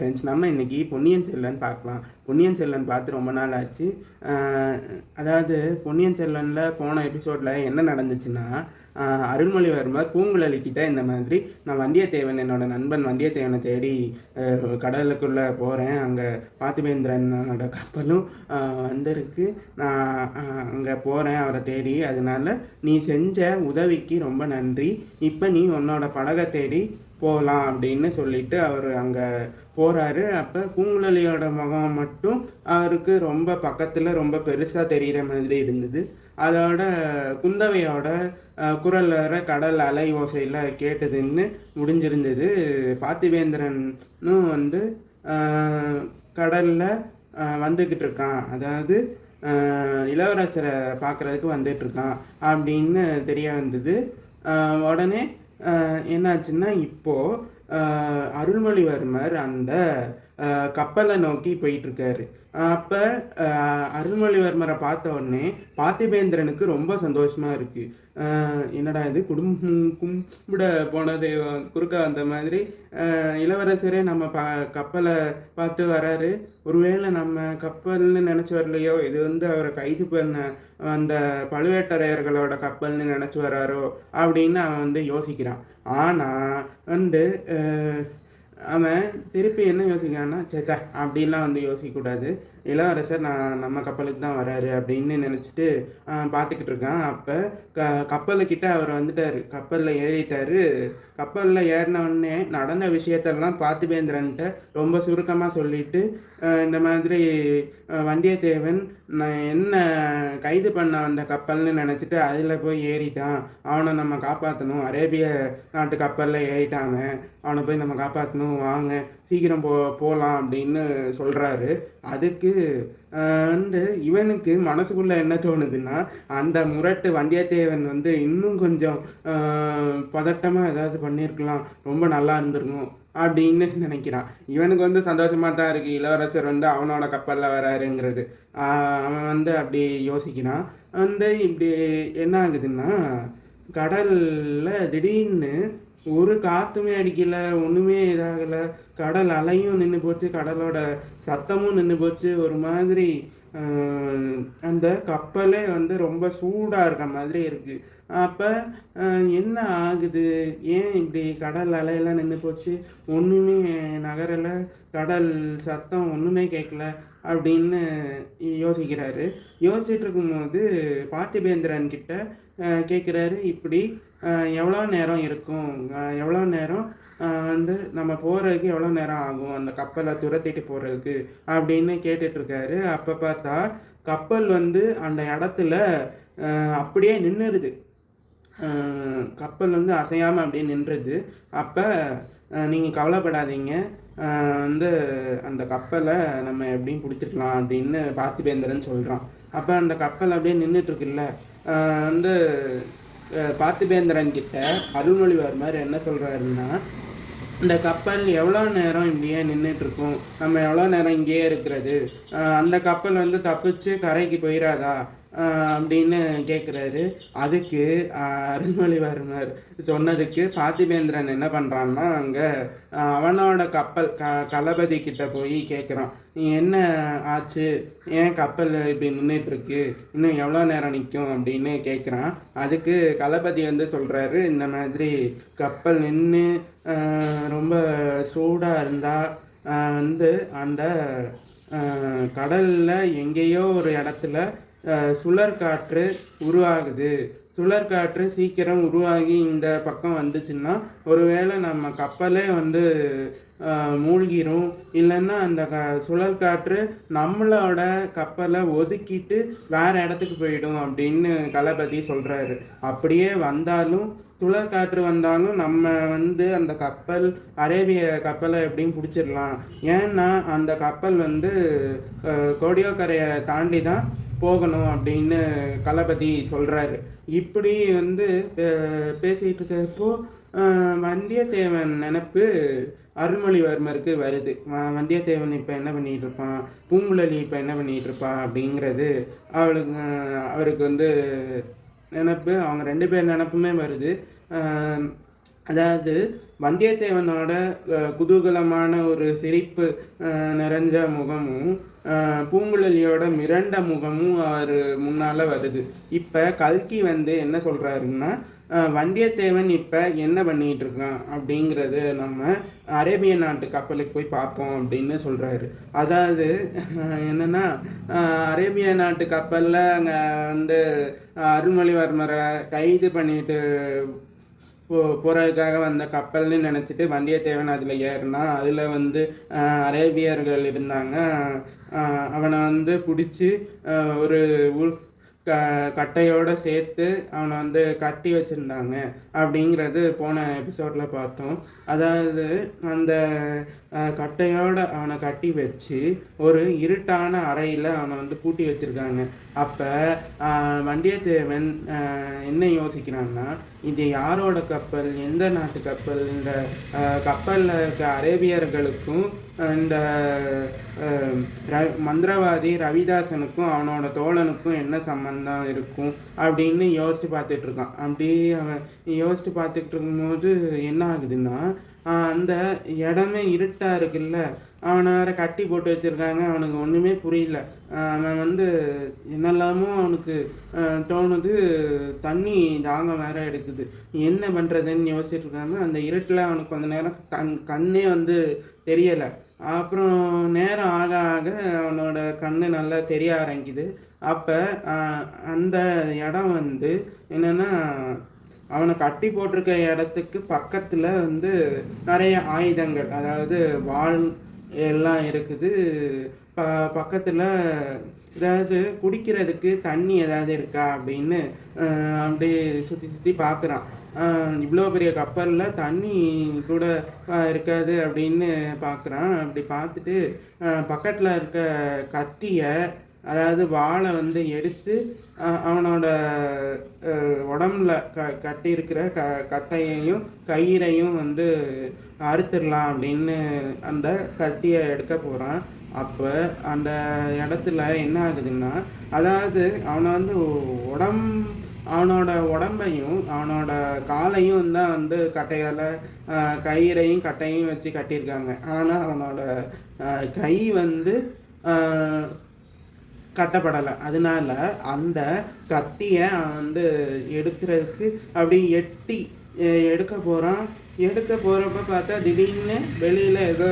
Friends நம்ம இன்னைக்கு பொன்னியின் செல்வன் பார்க்கலாம். பொன்னியின் செல்வன் பார்த்து ரொம்ப நாள் ஆச்சு. அதாவது பொன்னியின் செல்வனில் போன எபிசோடில் என்ன நடந்துச்சுன்னா அருள்மொழிவர்மர் பூங்குழலிக்கிட்ட இந்த மாதிரி நான் வந்தியத்தேவன் என்னோட நண்பன் வந்தியத்தேவனை தேடி கடலுக்குள்ளே போகிறேன் அங்கே பார்த்திபேந்திரனோட கப்பலும் வந்திருக்கு. நான் அங்கே போகிறேன் அவரை தேடி. அதனால நீ செஞ்ச உதவிக்கு ரொம்ப நன்றி. இப்போ நீ உன்னோட படகை தேடி போகலாம் அப்படின்னு சொல்லிட்டு அவர் அங்கே போகிறாரு அப்போ பூங்குழலியோட முகம் மட்டும் அவருக்கு ரொம்ப பக்கத்தில் ரொம்ப பெருசாக தெரிகிற மாதிரி இருந்தது. அதோட குந்தவையோட குரல் வர கடல் அலை ஓசையில் கேட்டதுன்னு முடிஞ்சிருந்தது. பார்த்திவேந்திரனும் வந்து கடலில் வந்துக்கிட்டு இருக்கான். அதாவது இளவரசரை பார்க்குறதுக்கு வந்துட்டுருக்கான் அப்படின்னு தெரிய வந்தது. உடனே என்னாச்சுன்னா இப்போ அருள்மொழிவர்மர் அந்த கப்பலை நோக்கி போயிட்டுருக்காரு. அப்போ அருள்மொழிவர்மரை பார்த்த உடனே பார்த்திபேந்திரனுக்கு ரொம்ப சந்தோஷமாக இருக்குது என்னடா இது? குடும்பம் கும்பிட போனது குறுக்க வந்த மாதிரி. இளவரசரே நம்ம ப கப்பலை பார்த்து வராரு. ஒருவேளை நம்ம கப்பல்னு நினச்சி வரலையோ? இது வந்து அவரை கைது பண்ண அந்த பழுவேட்டரையர்களோட கப்பல்னு நினச்சி வராரோ? அப்படின்னு அவன் வந்து யோசிக்கிறான். ஆனால் வந்து அவன் திருப்பி என்ன யோசிக்கிறான்னா சேச்சா அப்படின்லாம் வந்து யோசிக்கக்கூடாது. இளவரசர் நான் நம்ம கப்பலுக்கு தான் வராரு அப்படின்னு நினச்சிட்டு பார்த்துக்கிட்டு இருக்கான். அப்போ க கப்பலுக்கிட்ட அவர் வந்துட்டார். கப்பலில் ஏறிட்டார். கப்பலில் ஏறினவுடனே நடந்த விஷயத்தெல்லாம் பார்த்திபேந்திரன்ட்ட ரொம்ப சுருக்கமாக சொல்லிட்டு இந்த மாதிரி வந்தியத்தேவன் நான் என்ன கைது பண்ண வந்த கப்பல்னு நினச்சிட்டு அதில் போய் ஏறிட்டான். அவனை நம்ம காப்பாற்றணும் அரேபிய நாட்டு கப்பலில் ஏறிட்டாங்க. அவனை போய் நம்ம காப்பாற்றணும் வாங்க. சீக்கிரம் போ போகலாம் அப்படின்னு சொல்கிறாரு அதுக்கு வந்து இவனுக்கு மனசுக்குள்ளே என்ன தோணுதுன்னா அந்த முரட்டு வண்டியத்தேவன் வந்து இன்னும் கொஞ்சம் பதட்டமாக ஏதாவது பண்ணியிருக்கலாம் ரொம்ப நல்லா இருந்திருக்கும் அப்படின்னு நினைக்கிறான். இவனுக்கு வந்து சந்தோஷமாக தான் இருக்குது இளவரசர் வந்து அவனோட கப்பலில் வராருங்கிறது. அவன் வந்து அப்படி யோசிக்கிறான். வந்து இப்படி என்ன ஆகுதுன்னா கடலில் திடீர்னு ஒரு காற்றுமே அடிக்கலை ஒன்றுமே இதாகலை. கடல் அலையும் நின்று போச்சு கடலோட சத்தமும் நின்று போச்சு. ஒரு மாதிரி அந்த கப்பலே வந்து ரொம்ப சூடாக இருக்க மாதிரி இருக்குது அப்போ என்ன ஆகுது? ஏன் இப்படி கடல் அலையெல்லாம் நின்று போச்சு? ஒன்றுமே நகரலை. கடல் சத்தம் ஒன்றுமே கேட்கல அப்படின்னு யோசிக்கிறாரு. யோசிச்சுட்டு இருக்கும்போது பார்த்திபேந்திரன் கிட்ட கேட்குறாரு இப்படி எவ்வளோ நேரம் இருக்கும்? எவ்வளோ நேரம் வந்து நம்ம போகிறதுக்கு எவ்வளோ நேரம் ஆகும்? அந்த கப்பலை துரத்திட்டு போகிறதுக்கு அப்படின்னு கேட்டுட்ருக்காரு. அப்போ பார்த்தா கப்பல் வந்து அந்த இடத்துல அப்படியே நின்றுடுது கப்பல் வந்து அசையாமல் அப்படியே நின்றுது. அப்போ நீங்கள் கவலைப்படாதீங்க. வந்து அந்த கப்பலை நம்ம எப்படியும் பிடிச்சிக்கலாம் அப்படின்னு பார்த்திபேந்திரன் சொல்கிறான் அப்போ அந்த கப்பல் அப்படியே நின்றுட்டுருக்குல்ல வந்து பார்த்திபேந்திரன் கிட்ட அருள்மொழிவர்மர் என்ன சொல்கிறாருன்னா இந்த கப்பல் எவ்வளோ நேரம் இங்கேயே நின்றுட்டுருக்கும் நம்ம எவ்வளோ நேரம் இங்கேயே இருக்கிறது? அந்த கப்பல் வந்து தப்பிச்சு கரைக்கு போயிடாதா அப்படின்னு கேட்குறாரு அதுக்கு அருள்மொழிவர்மர் சொன்னதுக்கு பார்த்திபேந்திரன் என்ன பண்ணுறான்னா அங்கே அவனோட கப்பல் க களபதி கிட்ட போய் கேட்குறான் நீ என்ன ஆச்சு? ஏன் கப்பல் இப்படி நின்றுட்டுருக்கு இன்னும் எவ்வளோ நேரம் நிற்கும் அப்படின்னு கேட்குறான் அதுக்கு களபதி வந்து சொல்கிறாரு இந்த மாதிரி கப்பல் நின்று ரொம்ப சூடாக இருந்தால் வந்து அந்த கடலில் எங்கேயோ ஒரு இடத்துல சுழற்காற்று உருவாகுது. சுழற்காற்று சீக்கிரம் உருவாகி இந்த பக்கம் வந்துச்சுன்னா ஒருவேளை நம்ம கப்பலே வந்து மூழ்கிரும். இல்லைன்னா அந்த க சுழற்காற்று நம்மளோட கப்பலை ஒதுக்கிட்டு வேற இடத்துக்கு போயிடும் அப்படின்னு களபதி சொல்கிறாரு அப்படியே வந்தாலும் சுழற்காற்று வந்தாலும் நம்ம வந்து அந்த கப்பல் அரேபிய கப்பலை எப்படியும் பிடிச்சிடலாம். ஏன்னா அந்த கப்பல் வந்து கோடியோக்கரையை தாண்டி தான் போகணும் அப்படின்னு களபதி சொல்கிறாரு இப்படி வந்து பேசிகிட்டு இருக்கிறப்போ வந்தியத்தேவன் நினப்பு அருள்மொழிவர்மருக்கு வருது. வந்தியத்தேவன் இப்போ என்ன பண்ணிகிட்டு இருப்பான்? பூங்குழலி இப்போ என்ன பண்ணிகிட்டு இருப்பா? அப்படிங்கிறது அவளுக்கு அவருக்கு வந்து நினப்பு அவங்க ரெண்டு பேர் நினப்புமே வருது. அதாவது வந்தியத்தேவனோட குதூகலமான ஒரு சிரிப்பு நிறைஞ்ச முகமும் பூங்குழலியோட மிரண்ட முகமும் அவர் முன்னால் வருது. இப்போ கல்கி வந்து என்ன சொல்கிறாருன்னா வந்தியத்தேவன் இப்போ என்ன பண்ணிகிட்டு இருக்கான் அப்படிங்கிறது நம்ம அரேபிய நாட்டு கப்பலுக்கு போய் பார்ப்போம் அப்படின்னு சொல்கிறாரு அதாவது என்னென்னா அரேபிய நாட்டு கப்பலில் அங்கே வந்து அருள்மொழிவர்மரை கைது பண்ணிட்டு போகிறதுக்காக வந்த கப்பல்னு நினச்சிட்டு வந்தியத்தேவன் அதில் ஏறினா அதில் வந்து அரேபியர்கள் இருந்தாங்க. அவனை வந்து பிடிச்சி ஒரு க கட்டையோடு சேர்த்து அவனை வந்து கட்டி வச்சுருந்தாங்க அப்படிங்கிறது போன எபிசோடில் பார்த்தோம். அதாவது அந்த கட்டையோடு கட்டையோட அவனை கட்டி வச்சு ஒரு இருட்டான அறையில் அவனை வந்து பூட்டி வச்சுருக்காங்க. அப்போ வண்டியத்தேவன் என்ன யோசிக்கிறான்னா இது யாரோட கப்பல்? எந்த நாட்டு கப்பல் இந்த கப்பலில் இருக்க அரேபியர்களுக்கும் இந்த uh, um, ர- மந்திரவாதி ரவிதாசனுக்கும் அவனோட தோழனுக்கும் என்ன சம்பந்தம் இருக்கும் அப்படின்னு யோசித்து பார்த்துட்ருக்கான் அப்படி அவன் யோசித்து பார்த்துட்டு இருக்கும்போது என்ன ஆகுதுன்னா அந்த இடமே இருட்டாக இருக்குல்ல அவனை வேற கட்டி போட்டு வச்சுருக்காங்க அவனுக்கு ஒன்றுமே புரியல. அவன் வந்து என்னெல்லாமோ அவனுக்கு தோணுது தண்ணி தாகம் வேற எடுக்குது. என்ன பண்ணுறதுன்னு யோசிச்சுட்டு இருக்காங்க. அந்த இருட்டில் அவனுக்கு கொஞ்ச நேரம் கண் கண்ணே வந்து தெரியலை. அப்புறம் நேரம் ஆக ஆக அவனோட கண்ணு நல்லா தெரிய ஆரம்பிக்குது. அப்போ அந்த இடம் வந்து என்னென்னா அவனை கட்டி போட்டிருக்க இடத்துக்கு பக்கத்தில் வந்து நிறைய ஆயுதங்கள் அதாவது வால் எல்லாம் இருக்குது. ப பக்கத்தில் ஏதாவது குடிக்கிறதுக்கு தண்ணி ஏதாவது இருக்கா அப்படின்னு அப்படியே சுற்றி சுற்றி பார்க்குறான் இவ்வளோ பெரிய கப்பலில் தண்ணி கூட இருக்காது அப்படின்னு பார்க்குறான் அப்படி பார்த்துட்டு பக்கத்தில் இருக்க கத்தியை அதாவது வாளை வந்து எடுத்து அவனோட உடம்புல க கட்டியிருக்கிற க கட்டையையும் கயிறையும் வந்து அறுத்துடலாம் அப்படின்னு அந்த கத்தியை எடுக்க போகிறான் அப்போ அந்த இடத்துல என்ன ஆகுதுன்னா அதாவது அவனை வந்து உடம் அவனோட உடம்பையும் அவனோட காலையும் தான் வந்து கட்டையால் கயிறையும் கட்டையும் வச்சு கட்டியிருக்காங்க. ஆனால் அவனோட கை வந்து கட்டப்படலை. அதனால அந்த கத்தியை வந்து எடுக்கிறதுக்கு அப்படி எட்டி எடுக்க போகிறான் எடுக்க போகிறப்ப பார்த்தா திடீர்னு வெளியில் ஏதோ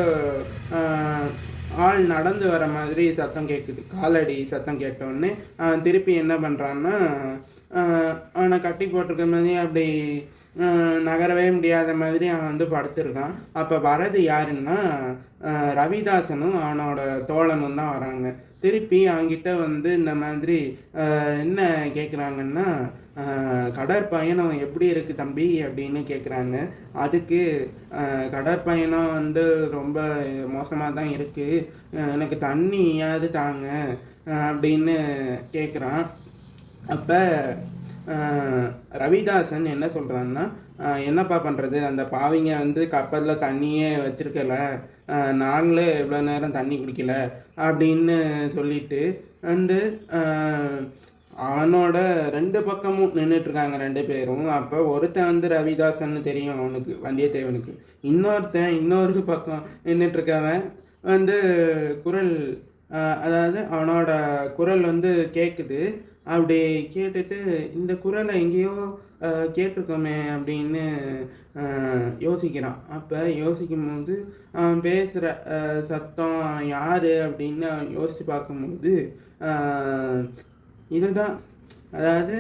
ஆள் நடந்து வர மாதிரி சத்தம் கேட்குது காலடி சத்தம் கேட்டோடனே அவன் திருப்பி என்ன பண்ணுறான்னா அவனை கட்டி போட்டிருக்க மாதிரி அப்படி நகரவே முடியாத மாதிரி அவன் வந்து படுத்திருக்கான். அப்போ வரது யாருன்னா ரவிதாசனும் அவனோட தோழனும் தான் வராங்க. திருப்பி அவங்கிட்ட வந்து இந்த மாதிரி என்ன கேட்குறாங்கன்னா கடற்பயணம் எப்படி இருக்குது தம்பி அப்படின்னு கேட்குறாங்க அதுக்கு கடற்பயணம் வந்து ரொம்ப மோசமாக தான் இருக்குது எனக்கு தண்ணியாவது தாங்க அப்படின்னு கேட்குறான் அப்போ ரவிதாசன் என்ன சொல்கிறான்னா என்னப்பா பண்ணுறது அந்த பாவிங்க வந்து கப்பலில் தண்ணியே வச்சுருக்கல. நாங்களே இவ்வளோ நேரம் தண்ணி குடிக்கல அப்படின்னு சொல்லிட்டு வந்து அவனோட ரெண்டு பக்கமும் நின்றுட்டுருக்காங்க ரெண்டு பேரும். அப்போ ஒருத்தன் வந்து ரவிதாசன்னு தெரியும் அவனுக்கு வந்தியத்தேவனுக்கு. இன்னொருத்தன் இன்னொரு பக்கம் நின்றுட்டுருக்கவன் வந்து குரல் அதாவது அவனோட குரல் வந்து கேட்குது அப்படி கேட்டுட்டு இந்த குரலை எங்கேயோ கேட்டிருக்கோமே அப்படின்னு யோசிக்கிறான். அப்போ யோசிக்கும் போது அவன் பேசுகிற சத்தம் யார் அப்படின்னு அவன் யோசித்து பார்க்கும்போது இதுதான். அதாவது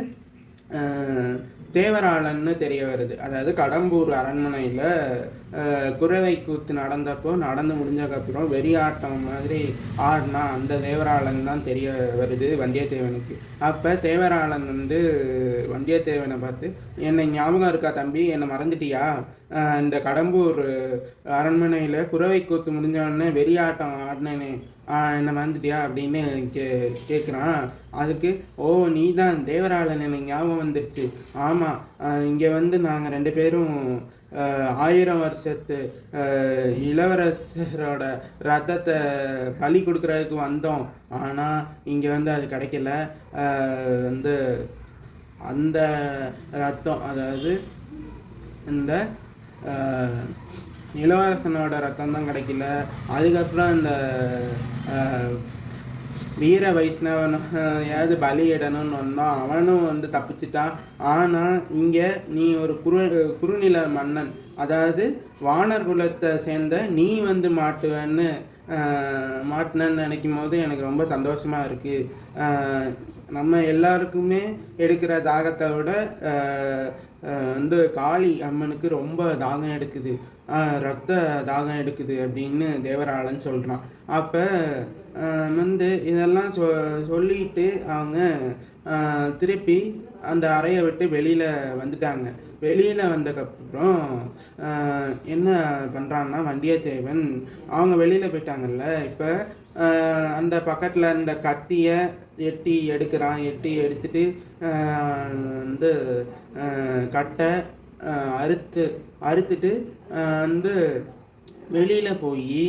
தேவராளன்னு தெரிய வருது. அதாவது கடம்பூர் அரண்மனையில் குறவை கூத்து நடந்தப்போ நடந்து முடிஞ்சக்கப்புறம் வெறியாட்டம் மாதிரி ஆடினா அந்த தேவராளன் தான் தெரிய வருது வந்தியத்தேவனுக்கு. அப்போ தேவராளன் வந்து வந்தியத்தேவனை பார்த்து என்னை ஞாபகம் இருக்கா தம்பி? என்னை மறந்துட்டியா? இந்த கடம்பூர் அரண்மனையில் குறவை கூத்து முடிஞ்சவொடனே வெறியாட்டம் ஆடினேனே. என்னை வந்துட்டியா அப்படின்னு கே கேட்குறான் அதுக்கு ஓ நீ தான் தேவராளன் எனக்கு ஞாபகம் வந்துடுச்சு ஆமாம் இங்கே வந்து நாங்கள் ரெண்டு பேரும் ஆயிரம் வருஷத்து இளவரசரோட ரத்தத்தை பலி கொடுக்குறதுக்கு வந்தோம். ஆனால் இங்கே வந்து அது கிடைக்கல. வந்து அந்த ரத்தம் அதாவது இந்த இளவரசனோட ரத்தம் தான் கிடைக்கல. அதுக்கப்புறம் இந்த வீர வைஷ்ணவன் ஏதாவது பலியிடணும்னு வந்தான். அவனும் வந்து தப்பிச்சிட்டான். ஆனால் இங்கே நீ ஒரு குறு குறுநில மன்னன். அதாவது வானர் குலத்தை சேர்ந்த நீ வந்து மாட்டுவேன்னு மாட்டினன்னு நினைக்கும் போது எனக்கு ரொம்ப சந்தோஷமாக இருக்குது நம்ம எல்லாருக்குமே எடுக்கிற தாகத்தை விட வந்து காளி அம்மனுக்கு ரொம்ப தாகம் எடுக்குது. ரத்த தாகம் எடுக்குது அப்படின்னு தேவராளன் சொல்கிறான் அப்போ வந்து இதெல்லாம் சொ சொல்லிட்டு அவங்க திருப்பி அந்த அறையை விட்டு வெளியில் வந்துட்டாங்க. வெளியில் வந்ததுக்கப்புறம் என்ன பண்ணுறான்னா வண்டியத்தேவன் அவங்க வெளியில் போயிட்டாங்கல்ல இப்போ அந்த பக்கத்தில் இந்த கத்தியை எட்டி எடுக்கிறான். எட்டி எடுத்துட்டு வந்து கட்டை அறுத்து அறுத்துட்டு வந்து வெளியில் போய்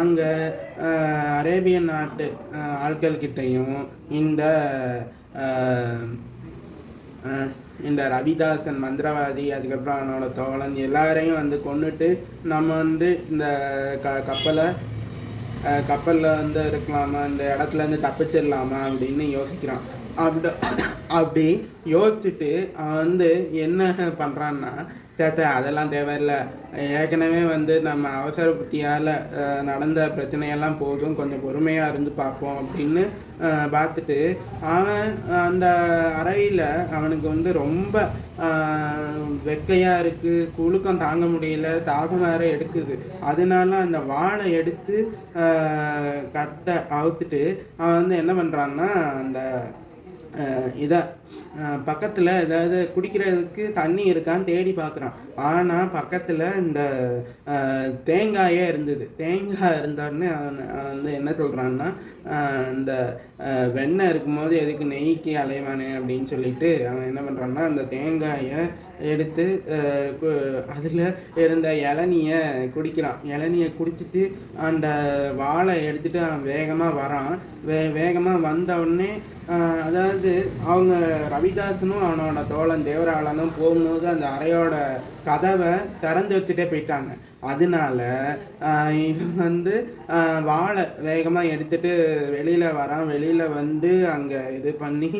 அங்கே அரேபியன் நாட்டு ஆட்கள்கிட்டையும் இந்த இந்த ரவிதாசன் மந்திரவாதி அதுக்கப்புறம் அவனோட தோழன் எல்லாரையும் வந்து கொண்டுட்டு நம்ம வந்து இந்த க கப்பலை கப்பலில் வந்து இருக்கலாமா இந்த இடத்துல இருந்து தப்பிச்சிடலாமா அப்படின்னு யோசிக்கிறான். அப்படி அப்படி யோசிச்சுட்டு அவன் வந்து என்ன பண்ணுறான்னா சேச்சே அதெல்லாம் தேவையில்லை. ஏற்கனவே வந்து நம்ம அவசர புத்தியால் நடந்த பிரச்சனையெல்லாம் போதும் கொஞ்சம் பொறுமையாக இருந்து பார்ப்போம் அப்படின்னு பார்த்துட்டு அவன் அந்த அறையில் அவனுக்கு வந்து ரொம்ப வெக்கையாக இருக்குது குழுக்கம் தாங்க முடியல தாகம் வேற எடுக்குது. அதனால அந்த வாழை எடுத்து கட்டை அவுத்துட்டு அவன் வந்து என்ன பண்ணுறான்னா அந்த இதை பக்கத்தில் ஏதாவது குடிக்கிறதுக்கு தண்ணி இருக்கான்னு தேடி பார்க்குறான். ஆனால் பக்கத்தில் இந்த தேங்காயே இருந்தது. தேங்காய் இருந்தான்னு அவன் அவன் வந்து என்ன சொல்கிறான்னா இந்த வெண்ணெய் இருக்கும்போது எதுக்கு நெய்க்கு அலைவானே அப்படின்னு சொல்லிட்டு அவன் என்ன பண்ணுறான்னா அந்த தேங்காயை எடுத்து அதில் இருந்த இளநியை குடிக்கிறான். இளநியை குடிச்சிட்டு அந்த வாழை எடுத்துகிட்டு அவன் வேகமாக வரான். வே வேகமாக வந்த உடனே அதாவது அவங்க ரவிதாசனும் அவனோட தோழன் தேவராளனும் போகும்போது அந்த அறையோட கதவை திறந்து வச்சுட்டே போயிட்டாங்க. அதனால இவன் வந்து வாழை வேகமாக எடுத்துட்டு வெளியில் வரான். வெளியில் வந்து அங்கே இது பண்ணி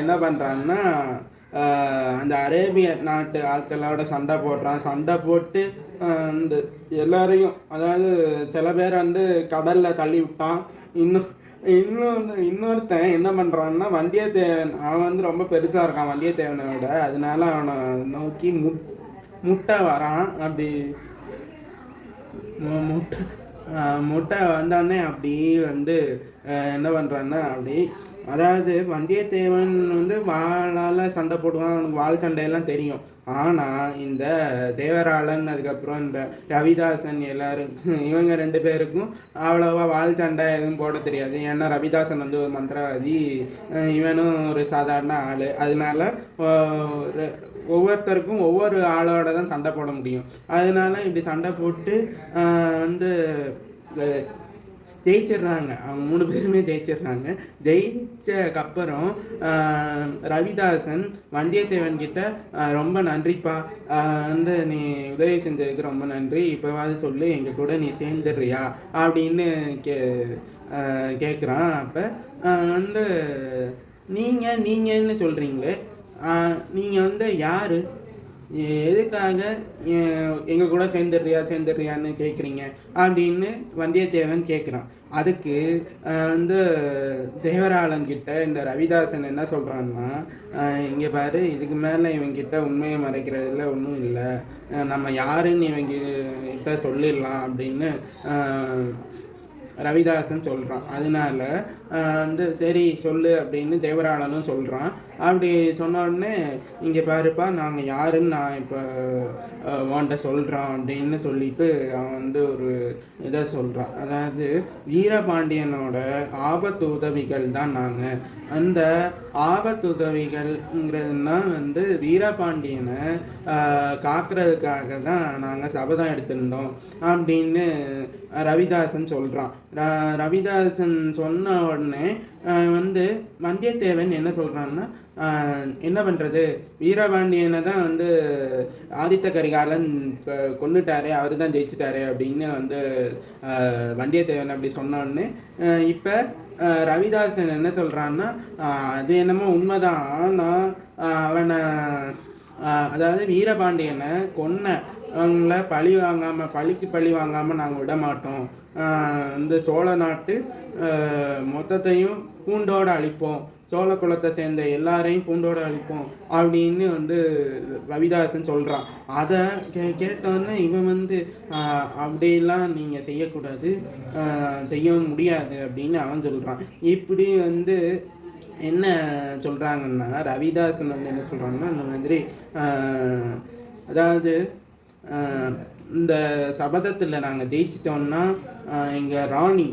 என்ன பண்ணுறான்னா அந்த அரேபிய நாட்டு ஆட்களோட சண்டை போடுறான். சண்டை போட்டு ஆஹ் இந்த எல்லாரையும் அதாவது சில பேர் வந்து கடலில் தள்ளி விட்டான். இன்னும் இன்னொன்று இன்னொருத்தன் என்ன பண்ணுறான்னா வந்தியத்தேவன் அவன் வந்து ரொம்ப பெருசாக இருக்கான் வந்தியத்தேவனை விட. அதனால அவனை நோக்கி மு முட்டை வரான். அப்படி முட்டை முட்டை வந்தோடனே அப்படி வந்து என்ன பண்ணுறான்னா அப்படி அதாவது வந்தியத்தேவன் வந்து வாளால் சண்டை போடுவான் அவனுக்கு வாள் சண்டையெல்லாம் தெரியும். ஆனால் இந்த தேவராளன் அதுக்கப்புறம் இந்த ரவிதாசன் எல்லாரும் இவங்க ரெண்டு பேருக்கும் அவ்வளோவா வாள் சண்டை எதுவும் போட தெரியாது. ஏன்னா ரவிதாசன் வந்து ஒரு மந்திரவாதி. இவனும் ஒரு சாதாரண ஆள். அதனால ஒவ்வொருத்தருக்கும் ஒவ்வொரு ஆளோட தான் சண்டை போட முடியும். அதனால இப்படி சண்டை போட்டு வந்து ஜெயிச்சிடுறாங்க. அவங்க மூணு பேருமே ஜெயிச்சிடுறாங்க. ஜெயிச்சக்கப்புறம் ரவிதாசன் வந்தியத்தேவன் கிட்ட ரொம்ப நன்றிப்பா. வந்து நீ உதவி செஞ்சதுக்கு ரொம்ப நன்றி. இப்போவாது சொல்லு எங்கள் கூட நீ சேர்ந்துடுறியா? அப்படின்னு கே கேட்குறான் அப்போ வந்து நீங்கள் நீங்கள்னு சொல்கிறீங்களே நீங்கள் வந்து யார்? எதுக்காக எங்கள் கூட சேர்ந்துடுறியா சேர்ந்துடுறியான்னு கேட்குறீங்க அப்படின்னு வந்தியத்தேவன் கேட்குறான் அதுக்கு வந்து தேவராளன் கிட்ட இந்த ரவிதாசன் என்ன சொல்கிறான்னா இங்கே பாரு இதுக்கு மேலே இவங்கிட்ட உண்மையை மறைக்கிறதுல ஒன்றும் இல்லை. நம்ம யாருன்னு இவங்க கிட்ட சொல்லிடலாம் அப்படின்னு ரவிதாசன் சொல்கிறான் அதனால வந்து சரி சொல்லு அப்படின்னு தேவராளனும் சொல்கிறான் அப்படி சொன்ன உடனே இங்கே பாருப்பா நாங்கள் யாருன்னு நான் இப்போ உன்கிட்ட சொல்கிறோம் அப்படின்னு சொல்லிட்டு அவன் வந்து ஒரு இதை சொல்கிறான் அதாவது வீரபாண்டியனோட ஆபத்து உதவிகள் தான் நாங்கள் அந்த ஆபத்து உதவிகள்ங்கிறதுனா வந்து வீரபாண்டியனை காக்குறதுக்காக காக்கிறதுக்காக தான் நாங்கள் சபதம் எடுத்திருந்தோம் அப்படின்னு ரவிதாசன் சொல்கிறான் ரவிதாசன் சொன்ன உடனே உடனே வந்து வந்தியத்தேவன் என்ன சொல்கிறான்னா என்ன பண்ணுறது வீரபாண்டியனை தான் வந்து ஆதித்த கரிகாலன் கொண்டுட்டாரு அவர் தான் ஜெயிச்சிட்டாரு அப்படின்னு வந்து வந்தியத்தேவன் அப்படி சொன்னோடனே இப்போ ரவிதாசன் என்ன சொல்கிறான்னா அது என்னமோ உண்மைதான் ஆனால் அவனை அதாவது வீரபாண்டியனை கொன்ன அவங்கள பழி வாங்காமல் பழிக்கு பழி வாங்காமல் நாங்கள் விட மாட்டோம் இந்த சோழ நாட்டு மொத்தத்தையும் பூண்டோடு அழிப்போம். சோழ குலத்தை சேர்ந்த எல்லாரையும் பூண்டோடு அழிப்போம் அப்படின்னு வந்து ரவிதாசன் சொல்கிறான் அதை கே கேட்டோன்னே இவன் வந்து அப்படிலாம் நீங்கள் செய்யக்கூடாது செய்ய முடியாது அப்படின்னு அவன் சொல்கிறான் இப்படி வந்து என்ன சொல்கிறாங்கன்னா ரவிதாசன் வந்து என்ன சொல்கிறாங்கன்னா இந்த மாதிரி அதாவது இந்த சபதத்தில் நாங்கள் ஜெயிச்சிட்டோம்னா எங்கள் ராணி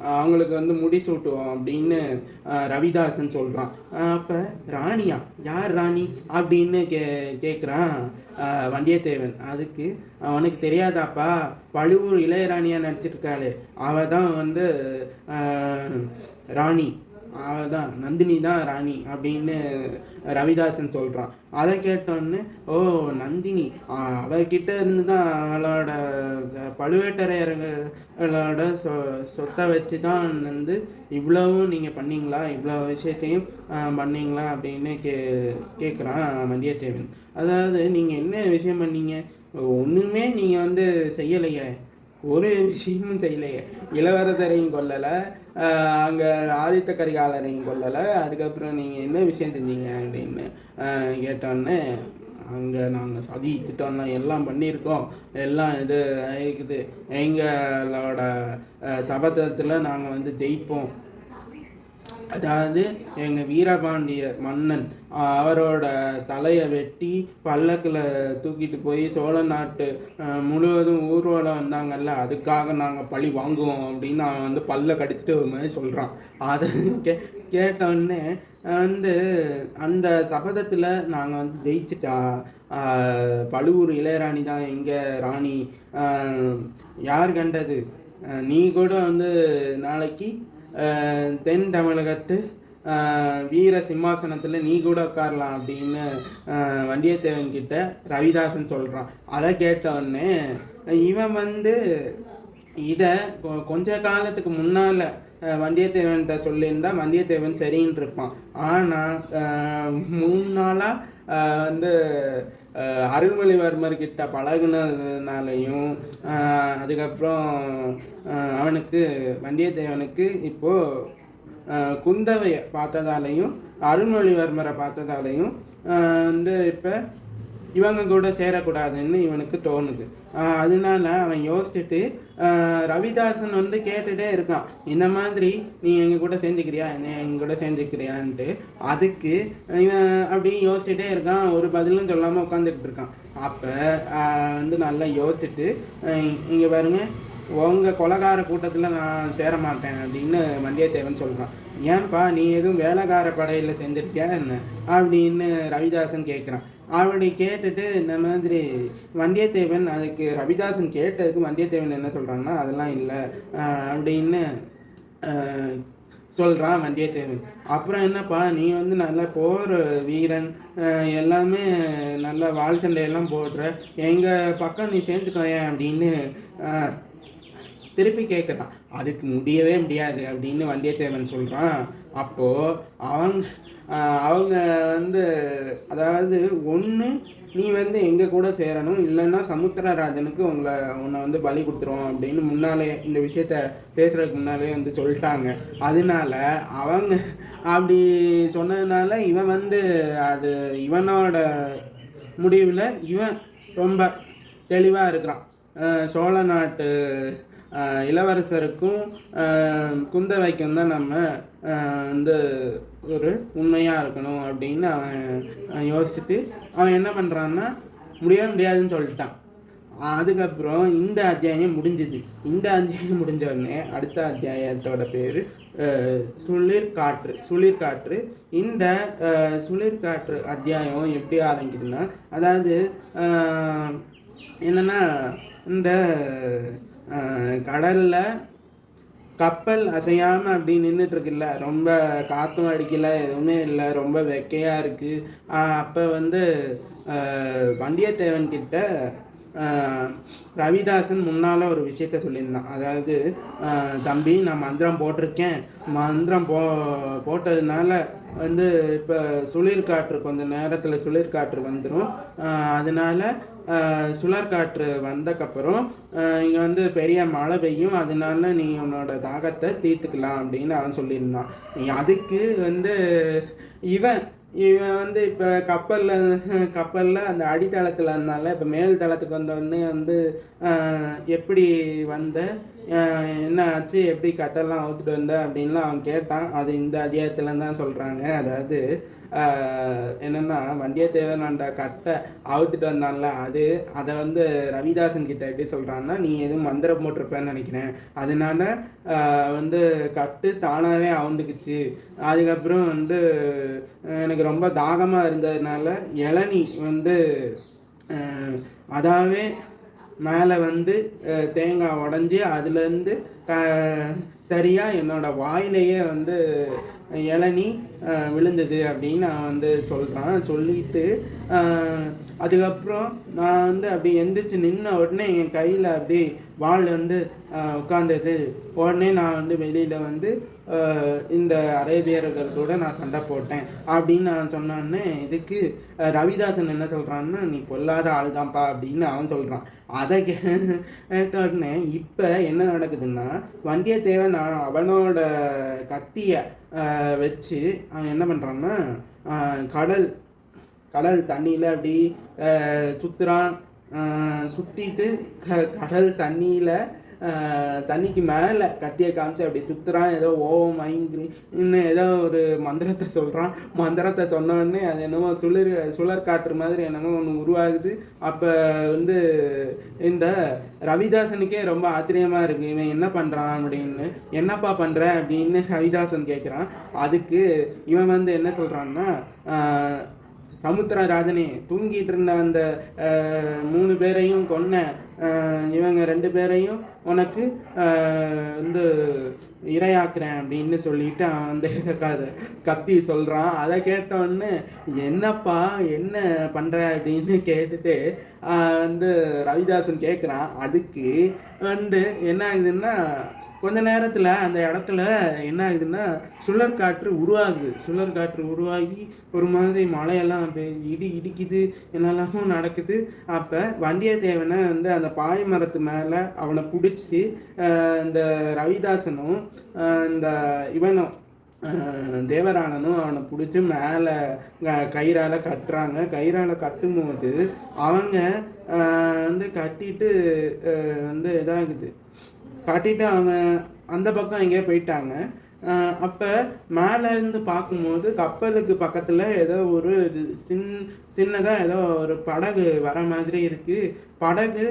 அவங்களுக்கு வந்து முடி சூட்டுவோம் அப்படின்னு ரவிதாசன் சொல்கிறான் அப்போ ராணியா? யார் ராணி? அப்படின்னு கே கேட்குறான் வந்தியத்தேவன். அதுக்கு அவனுக்கு தெரியாதாப்பா பழுவூர் இளையராணியாக நடிச்சிருக்காளே. அவள் தான் வந்து ராணி. அவள் தான் நந்தினி தான் ராணி அப்படின்னு ரவிதாசன் சொல்கிறான் அதை கேட்டோன்னே ஓ நந்தினி ஆஹ் அவகிட்ட இருந்து தான் அவளோட பழுவேட்டரையர்களோட சொ சொத்தை வச்சு தான் வந்து இவ்வளவும் நீங்கள் பண்ணீங்களா? இவ்வளோ விஷயத்தையும் பண்ணீங்களா? அப்படின்னு கே கேட்குறான் வந்தியத்தேவன். அதாவது நீங்கள் என்ன விஷயம் பண்ணீங்க? ஒன்றுமே நீங்கள் வந்து செய்யலையே. ஒரு விஷயமும் செய்யலையே. இளவரசரையும் கொல்லலை அங்கே ஆதித்த கரிகாலரையும் கொல்லலை. அதுக்கப்புறம் நீங்கள் என்ன விஷயம் செஞ்சீங்க அப்படின்னு கேட்டோன்னே அங்கே நாங்கள் சதி திட்டம்லாம் எல்லாம் பண்ணியிருக்கோம். எல்லாம் இது இருக்குது எங்களோட சபதத்தில் நாங்கள் வந்து ஜெயிப்போம். அதாவது எங்கள் வீரபாண்டிய மன்னன் அவரோட தலையை வெட்டி பல்லக்கில் தூக்கிட்டு போய் சோழ நாட்டு முழுவதும் ஊர்வலம் வந்தாங்கல்ல அதுக்காக நாங்கள் பழி வாங்குவோம் அப்படின்னு அவன் வந்து பல்ல கடிச்சிட்டு ஒரு மாதிரி சொல்கிறான் அதை கே கேட்டோடனே வந்து அந்த சபதத்தில் நாங்கள் வந்து ஜெயிச்சிட்டா பழுவூர் இளையராணி தான் எங்கள் ராணி? யார் கண்டது? நீ கூட வந்து நாளைக்கு தென் தமிழகத்து வீர சிம்மாசனத்தில் நீ கூட உட்காரலாம் அப்படின்னு வண்டியத்தேவன் கிட்ட ரவிதாசன் சொல்கிறான் அதை கேட்டவுடனே இவன் வந்து இதை கொ- கொஞ்ச காலத்துக்கு முன்னால் வந்தியத்தேவன்கிட்ட சொல்லியிருந்தா வந்தியத்தேவன் சரின்னு இருப்பான் ஆனால் மூணு நாளாக வந்து அருள்மொழிவர்மர் கிட்ட பழகுனதுனாலையும் அதுக்கப்புறம் அவனுக்கு வந்தியத்தேவனுக்கு இப்போது குந்தவையை பார்த்ததாலையும் அருள்மொழிவர்மரை பார்த்ததாலையும் வந்து இப்போ இவங்க கூட சேரக்கூடாதுன்னு இவனுக்கு தோணுது. அதனால அவன் யோசிச்சுட்டு ரவிதாசன் வந்து கேட்டுட்டே இருக்கான். இந்த மாதிரி? நீ எங்கள் கூட சேர்ந்துக்கிறியா? என்ன எங்கள் கூட சேர்ந்துக்கிறியான்ட்டு. அதுக்கு இவன் அப்படியே யோசிச்சுட்டே இருக்கான். ஒரு பதிலும் சொல்லாமல் உட்காந்துக்கிட்டு இருக்கான். அப்போ வந்து நல்லா யோசிச்சுட்டு இங்கே பாருங்க. உங்கள் கொலகார கூட்டத்தில் நான் சேர மாட்டேன் அப்படின்னு வந்தியத்தேவன் சொல்கிறான் ஏன்பா நீ எதுவும் வேலைக்கார படையில் செஞ்சிருக்கியா என்ன? அப்படின்னு ரவிதாசன் கேட்குறான் அவனை கேட்டுட்டு இந்த மாதிரி வந்தியத்தேவன் அதுக்கு ரவிதாசன் கேட்டதுக்கு வந்தியத்தேவன் என்ன சொல்கிறான்னா அதெல்லாம் இல்லை. அப்படின்னு சொல்கிறான் வந்தியத்தேவன். அப்புறம் என்னப்பா நீ வந்து நல்ல போர் வீரன் எல்லாமே நல்ல வாள் போடுற எங்கள் பக்கம் நீ சேர்ந்துக்கோயேன் அப்படின்னு திருப்பி கேட்குறான் அதுக்கு முடியவே முடியாது அப்படின்னு வந்தியத்தேவன் சொல்கிறான் அப்போது அவங்க அவங்க வந்து அதாவது ஒன்று நீ வந்து எங்கள் கூட சேரணும் இல்லைன்னா சமுத்திரராஜனுக்கு உங்களை உன்னை வந்து பலி கொடுத்துருவோம் அப்படின்னு முன்னாலே இந்த விஷயத்த பேசுகிறதுக்கு முன்னாலே வந்து சொல்லிட்டாங்க. அதனால அவங்க அப்படி சொன்னதுனால இவன் வந்து அது இவனோட முடிவில் இவன் ரொம்ப தெளிவாக இருக்கிறான். சோழ நாட்டு இளவரசருக்கும் குந்தவைக்கும் தான் நம்ம வந்து ஒரு உண்மையாக இருக்கணும் அப்படின்னு அவன் யோசிச்சுட்டு அவன் என்ன பண்ணுறான்னா முடியவே முடியாதுன்னு சொல்லிட்டான். அதுக்கப்புறம் இந்த அத்தியாயம் முடிஞ்சுது. இந்த அத்தியாயம் முடிஞ்ச உடனே அடுத்த அத்தியாயத்தோட பேர் சுளிர் காற்று சுளிர் காற்று இந்த சுளிர்காற்று சுளிர் காற்று அத்தியாயம் எப்படி ஆரம்பிக்குதுன்னா அதாவது என்னென்னா இந்த கடலில் கப்பல் அசையாமல் அப்படி நின்றுட்டுருக்குல்ல ரொம்ப காற்றும் அடிக்கல எதுவுமே இல்லை. ரொம்ப வெக்கையாக இருக்குது அப்போ வந்து வந்தியத்தேவன் கிட்ட ரவிதாசன் முன்னால் ஒரு விஷயத்த சொல்லியிருந்தான். அதாவது தம்பி நான் மந்திரம் போட்டிருக்கேன். மந்திரம் போ போட்டதுனால வந்து இப்போ சுளிர்காற்று கொஞ்சம் நேரத்தில் சுளிர்காற்று வந்துடும் அதனால சுழற்காற்று வந்தக்கப்புறம் இங்கே வந்து பெரிய மழை பெய்யும். அதனால நீ உன்னோட தாகத்தை தீர்த்துக்கலாம் அப்படின்னு அவன் சொல்லியிருந்தான். நீ அதுக்கு வந்து இவன் இவன் வந்து இப்போ கப்பலில் கப்பலில் அந்த அடித்தளத்தில் இருந்தால இப்போ மேல் தளத்துக்கு வந்தோடனே வந்து எப்படி வந்த என்ன ஆச்சு? எப்படி கட்டெல்லாம் அவுத்துட்டு வந்த? அப்படின்லாம் அவன் கேட்டான். அது இந்த அத்தியாயத்தில் தான் சொல்கிறாங்க அதாவது என்னென்னா என்னன்னா வந்தியத்தேவன் கட்டை அவுத்துட்டு வந்தான்ல. அது அதை வந்து ரவிதாசன் கிட்ட எப்படி சொல்கிறான்னா நீ எதுவும் மந்திரம் போட்டிருப்பேன்னு நினைக்கிறேன். அதனால வந்து கட்டு தானாகவே அவுந்துக்குச்சு. அதுக்கப்புறம் வந்து எனக்கு ரொம்ப தாகமாக இருந்ததுனால இளநி வந்து அதாவே மேலே வந்து தேங்காய் உடஞ்சி அதுலேருந்து க சரியாக என்னோட வாயிலேயே வந்து இளநி விழுந்தது அப்படின்னு நான் வந்து சொல்கிறான் சொல்லிட்டு அதுக்கப்புறம் நான் வந்து அப்படி எந்திரிச்சு நின்ன உடனே என் கையில் அப்படி வாள் வந்து உட்காந்தது உடனே நான் வந்து வெளியில் வந்து இந்த அரேபியர்கள் கூட நான் சண்டை போட்டேன் அப்படின்னு நான் சொன்னான்னு இதுக்கு ரவிதாசன் என்ன சொல்கிறான்னா நீ பொல்லாத ஆள் தான்ப்பா அப்படின்னு அவன் சொல்கிறான் அதை கே கேட்ட உடனே இப்போ என்ன நடக்குதுன்னா வந்தியத்தேவன் அவனோட கத்தியை வச்சு அவன் என்ன பண்ணுறான்னா கடல் கடல் தண்ணியில் அப்படி சுற்றுறான் சுற்றிட்டு க கடல் தண்ணியில் தண்ணிக்கு மேலே கத்தியை காமிச்சு அப்படி சுற்றுறான் ஏதோ ஓம் ஐங்கிரி இன்னும் ஏதோ ஒரு மந்திரத்தை சொல்கிறான் மந்திரத்தை சொன்னோடனே அது என்னமோ சுளிர் சுழற் காற்று மாதிரி என்னமோ ஒன்று உருவாகுது. அப்போ வந்து இந்த ரவிதாசனுக்கே ரொம்ப ஆச்சரியமாக இருக்குது இவன் என்ன பண்ணுறான் அப்படின்னு. என்னப்பா பண்ணுற அப்படின்னு ரவிதாசன் கேட்குறான் அதுக்கு இவன் வந்து என்ன சொல்கிறான்னா சமுத்திரராஜனே தூங்கிட்டு இருந்த அந்த மூணு பேரையும் கொன்ன இவங்க ரெண்டு பேரையும் உனக்கு வந்து இரையாக்குறேன் அப்படின்னு சொல்லிட்டு அவன் கத்தி சொல்கிறான் அதை கேட்டோடனே என்னப்பா என்ன பண்ணுற அப்படின்னு கேட்டுட்டு வந்து ரவிதாசன் கேட்குறான் அதுக்கு வந்து என்ன ஆகுதுன்னா கொஞ்ச நேரத்தில் அந்த இடத்துல என்ன ஆகுதுன்னா சுழற்காற்று உருவாகுது. சுழற்காற்று உருவாகி ஒரு மாதிரி மழையெல்லாம் இடி இடிக்குது. என்னெல்லாமோ நடக்குது. அப்போ வண்டியத்தேவனை வந்து அந்த பாய் மரத்து மேலே அவனை பிடிச்சி இந்த ரவிதாசனும் இந்த இவனும் தேவராணனும் அவனை பிடிச்சி மேலே கயிறால் கட்டுறாங்க. கயிறால் கட்டும்போது அவங்க வந்து கட்டிட்டு வந்து இதாகுது. கட்டிட்டு அவங்க அந்த பக்கம் எங்கேயோ போயிட்டாங்க. அப்போ மேலேருந்து பார்க்கும்போது கப்பலுக்கு பக்கத்தில் ஏதோ ஒரு இது சின் சின்னதாக ஏதோ ஒரு படகு வர மாதிரி இருக்குது படகு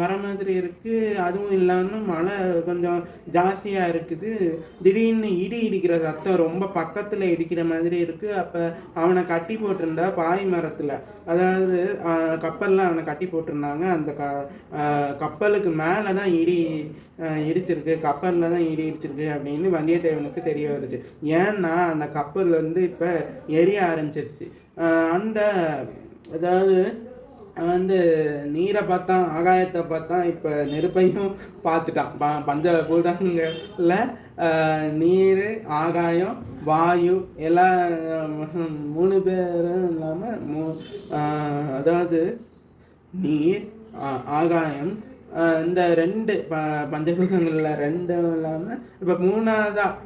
வர மாதிரி இருக்குது அதுவும் இல்லாமல் மழை கொஞ்சம் ஜாஸ்தியாக இருக்குது. திடீர்னு இடி இடிக்கிற சத்தம் ரொம்ப பக்கத்தில் இடிக்கிற மாதிரி இருக்குது அப்போ அவனை கட்டி போட்டிருந்தா பாய் மரத்தில். அதாவது கப்பலில் அவனை கட்டி போட்டிருந்தாங்க. அந்த க கப்பலுக்கு மேலே தான் இடி இடிச்சிருக்கு. கப்பலில் தான் இடி இடிச்சிருக்கு அப்படின்னு வந்தியத்தேவனுக்கு தெரிய வருது. ஏன்னா அந்த கப்பல் வந்து இப்போ எரிய ஆரம்பிச்சிருச்சு. அந்த அதாவது வந்து நீரை பார்த்தான் ஆகாயத்தை பார்த்தான் இப்போ நெருப்பையும் பார்த்துட்டான். ப பஞ்சபூதங்களில் நீர் ஆகாயம் வாயு எல்லாம் மூணு பேரும் இல்லாமல் மூ அதாவது நீர் ஆகாயம் இந்த ரெண்டு ப பஞ்சபூதங்களில் ரெண்டும் இல்லாமல் இப்போ மூணாவதாக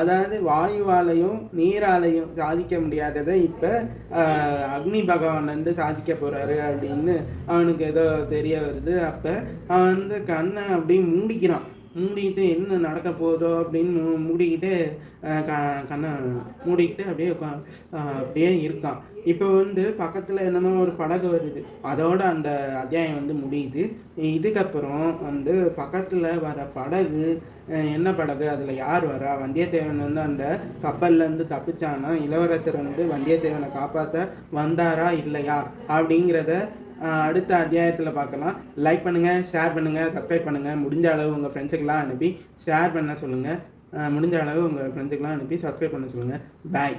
அதாவது வாயுவாலையும் நீராலையும் சாதிக்க முடியாததை இப்போ அக்னி பகவான் வந்து சாதிக்க போகிறாரு அப்படின்னு அவனுக்கு ஏதோ தெரிய வருது. அப்போ அவன் வந்து கண்ணை அப்படியே மூடிக்கிறான். மூடிக்கிட்டு என்ன நடக்க போதோ அப்படின்னு மூடிக்கிட்டு க கண்ணை மூடிக்கிட்டு அப்படியே அப்படியே இருக்கான். இப்போ வந்து பக்கத்தில் என்னமோ ஒரு படகு வருது. அதோட அந்த அத்தியாயம் வந்து முடியுது. இதுக்கப்புறம் வந்து பக்கத்தில் வர படகு என்ன படகு அதில் யார் வரா? வந்தியத்தேவன் வந்து அந்த கப்பல்லேருந்து தப்பிச்சானா? இளவரசர் வந்து வந்தியத்தேவனை காப்பாற்ற வந்தாரா? இல்லையா? அப்படிங்கிறத அடுத்த அத்தியாயத்தில் பார்க்கலாம். லைக் பண்ணுங்கள் ஷேர் பண்ணுங்கள் சப்ஸ்கிரைப் பண்ணுங்கள் முடிஞ்ச அளவு உங்கள் ஃப்ரெண்ட்ஸுக்கெலாம் அனுப்பி ஷேர் பண்ண சொல்லுங்கள் முடிஞ்ச அளவு உங்கள் ஃப்ரெண்ட்ஸுக்கெலாம் அனுப்பி சப்ஸ்கிரைப் பண்ண சொல்லுங்கள் பாய்